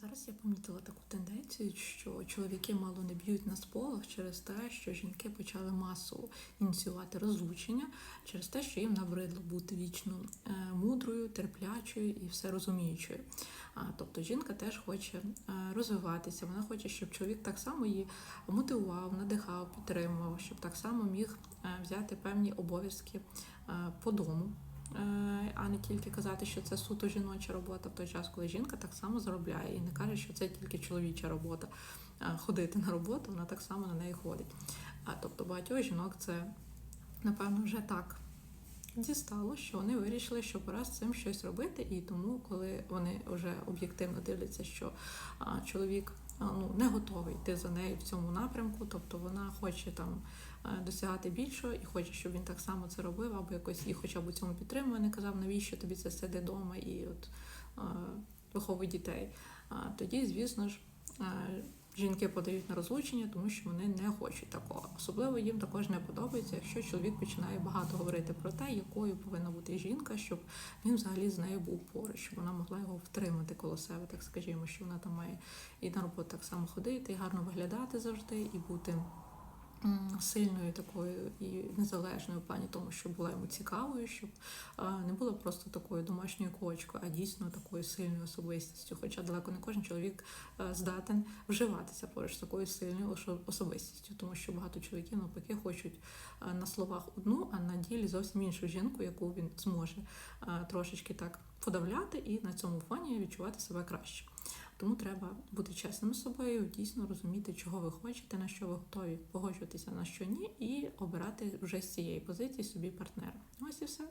Зараз я помітила таку тенденцію, що чоловіки мало не б'ють на сполох через те, що жінки почали масово ініціювати розлучення, через те, що їм набридло бути вічно е, мудрою, терплячою і все розуміючою. Тобто жінка теж хоче е, розвиватися, вона хоче, щоб чоловік так само її мотивував, надихав, підтримував, щоб так само міг е, взяти певні обов'язки по дому. Е, а не тільки казати, що це суто жіноча робота в той час, коли жінка так само заробляє і не каже, що це тільки чоловіча робота. Ходити на роботу, вона так само на неї ходить. А тобто багатьох жінок це напевно вже так дістало, що вони вирішили, що пора з цим щось робити, і тому, коли вони вже об'єктивно дивляться, що а, чоловік а, ну, не готовий йти за нею в цьому напрямку, тобто вона хоче там досягати більшого і хоче, щоб він так само це робив, або якось її хоча б у цьому підтримує, не казав, навіщо тобі це сиди вдома і от е, виховуй дітей. А тоді, звісно ж, жінки подають на розлучення, тому що вони не хочуть такого. Особливо їм також не подобається, якщо чоловік починає багато говорити про те, якою повинна бути жінка, щоб він взагалі з нею був поруч, щоб вона могла його втримати коло себе, так скажімо, що вона там має і на роботу так само ходити, і гарно виглядати завжди, і бути сильною такою і незалежною в плані тому, що була йому цікавою, щоб не була просто такою домашньою кочкою, а дійсно такою сильною особистістю. Хоча далеко не кожен чоловік е, здатен вживатися поруч з такою сильною особистістю, тому що багато чоловіків навпаки хочуть е, на словах одну, а на ділі зовсім іншу жінку, яку він зможе е, трошечки так подавляти і на цьому фоні відчувати себе краще. Тому треба бути чесним з собою, дійсно розуміти, чого ви хочете, на що ви готові погоджуватися, на що ні, і обирати вже з цієї позиції собі партнера. Ось і все.